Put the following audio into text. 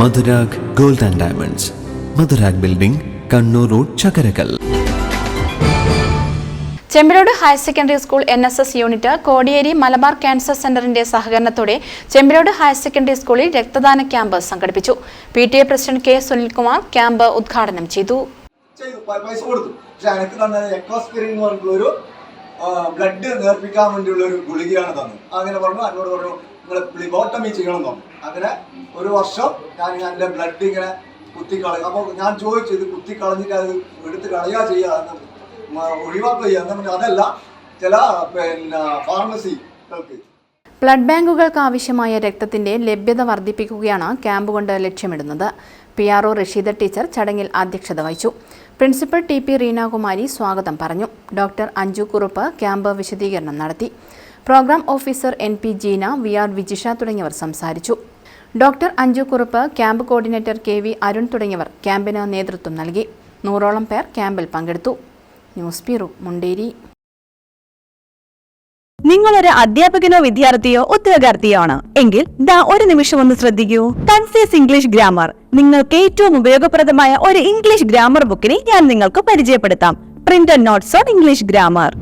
Madhurag gold and diamonds. Madhurag building Kannur road Chakkarakkal. Chembilode higher secondary school N S S unit Kodiyeri Malabar cancer സെന്ററിന്റെ സഹകരണത്തോടെ Chembilode higher secondary സ്കൂളിൽ രക്തദാന camp സംഘടിപ്പിച്ചു. P T A president K Sunilkumar camp ഉദ്ഘാടനം ചെയ്തു. Blood നേർപ്പിക്കാൻ വേണ്ടിയുള്ള ഒരു ഗുളികയാണ് തന്നത്. അങ്ങനെ പറഞ്ഞു എന്നോട് പറഞ്ഞു നിങ്ങൾ പ്ലിബോട്ടമി ചെയ്യണം തന്നു അങ്ങനെ ഒരു വർഷം ഞാൻ എന്റെ ബ്ലഡ് ഇങ്ങനെ കുത്തിക്കളയും. അപ്പോൾ ഞാൻ ചോദിച്ചു ഇത് കുത്തിക്കളഞ്ഞിട്ട് അത് എടുത്ത് കളയുക ചെയ്യുക ഒഴിവാക്കുക ചെയ്യുക അതല്ല ചില പിന്നെ ഫാർമസികൾക്ക് ബ്ലഡ് ബാങ്കുകൾക്ക് ആവശ്യമായ രക്തത്തിന്റെ ലഭ്യത വർദ്ധിപ്പിക്കുകയാണ് ക്യാമ്പ് കൊണ്ട് ലക്ഷ്യമിടുന്നത്. P R O Rasheeda teacher ചടങ്ങിൽ അധ്യക്ഷത വഹിച്ചു. പ്രിൻസിപ്പൽ ടി പി റീനാകുമാരി സ്വാഗതം പറഞ്ഞു. ഡോക്ടർ അഞ്ജു കുറുപ്പ് ക്യാമ്പ് വിശദീകരണം നടത്തി. Programme officer N P Jeena V R Vijisha തുടങ്ങിയവർ സംസാരിച്ചു. Doctor Anju Kurup camp coordinator K V Arun തുടങ്ങിയവർ ക്യാമ്പിന് നേതൃത്വം നൽകി. നൂറോളം പേർ ക്യാമ്പിൽ പങ്കെടുത്തു. News bureau Munderi. നിങ്ങളൊരു അധ്യാപകനോ വിദ്യാർത്ഥിയോ ഉദ്യോഗാർത്ഥിയോ ആണ് എങ്കിൽ ദാ ഒരു നിമിഷം ഒന്ന് ശ്രദ്ധിക്കൂ. കൺസേസ് ഇംഗ്ലീഷ് ഗ്രാമർ നിങ്ങൾക്ക് ഏറ്റവും ഉപയോഗപ്രദമായ ഒരു ഇംഗ്ലീഷ് ഗ്രാമർ ബുക്കിനെ ഞാൻ നിങ്ങൾക്ക് പരിചയപ്പെടുത്താം. Print notes on English grammar